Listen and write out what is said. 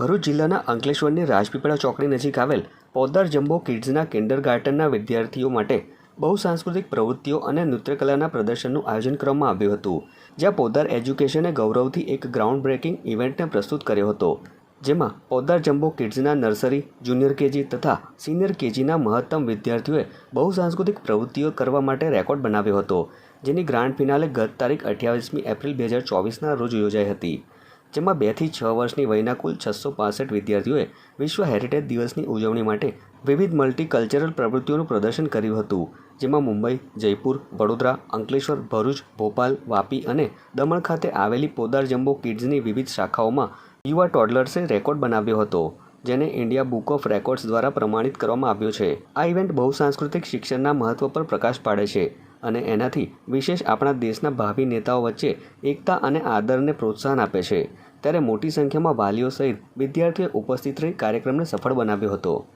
ભરૂચ જિલ્લાના અંકલેશ્વરની રાજપીપળા ચોકડી નજીક આવેલ પોદર જમ્બો કિડ્સના કિન્ડર ગાર્ટનના વિદ્યાર્થીઓ માટે બહુ સાંસ્કૃતિક પ્રવૃત્તિઓ અને નૃત્યકલાના પ્રદર્શનનું આયોજન કરવામાં આવ્યું હતું, જ્યાં પોદર એજ્યુકેશને ગૌરવથી એક ગ્રાઉન્ડ બ્રેકિંગ ઇવેન્ટને પ્રસ્તુત કર્યો હતો, જેમાં પોદર જમ્બો કિડ્સના નર્સરી, જુનિયર કેજી તથા સિનિયર કેજીના મહત્તમ વિદ્યાર્થીઓએ બહુ સાંસ્કૃતિક પ્રવૃત્તિઓ કરવા માટે રેકોર્ડ બનાવ્યો હતો, જેની ગ્રાન્ડ ફિનાલે ગત તારીખ અઠ્યાવીસમી એપ્રિલ બે હજાર ચોવીસના રોજ યોજાઈ હતી. જેમાં બેથી છ વર્ષની વયના કુલ છસો પાસઠ વિદ્યાર્થીઓએ વિશ્વ હેરિટેજ દિવસની ઉજવણી માટે વિવિધ મલ્ટી કલ્ચરલ પ્રવૃત્તિઓનું પ્રદર્શન કર્યું હતું, જેમાં મુંબઈ, જયપુર, વડોદરા, અંકલેશ્વર, ભરૂચ, ભોપાલ, વાપી અને દમણ ખાતે આવેલી પોદાર જમ્બો કિડ્સની વિવિધ શાખાઓમાં યુવા ટોડલર્સે રેકોર્ડ બનાવ્યો હતો, જેને ઇન્ડિયા બુક ઓફ રેકોર્ડ્સ દ્વારા પ્રમાણિત કરવામાં આવ્યો છે. આ ઇવેન્ટ બહુ સાંસ્કૃતિક શિક્ષણના મહત્વ પર પ્રકાશ પાડે છે. અને એનાથી વિશેષ આપણા દેશના ભાવિ નેતાઓ વચ્ચે એકતા અને આદરને પ્રોત્સાહન આપે છે. ત્યારે મોટી સંખ્યામાં વાલીઓ સહિત વિદ્યાર્થીઓએ ઉપસ્થિત રહી કાર્યક્રમને સફળ બનાવ્યો હતો.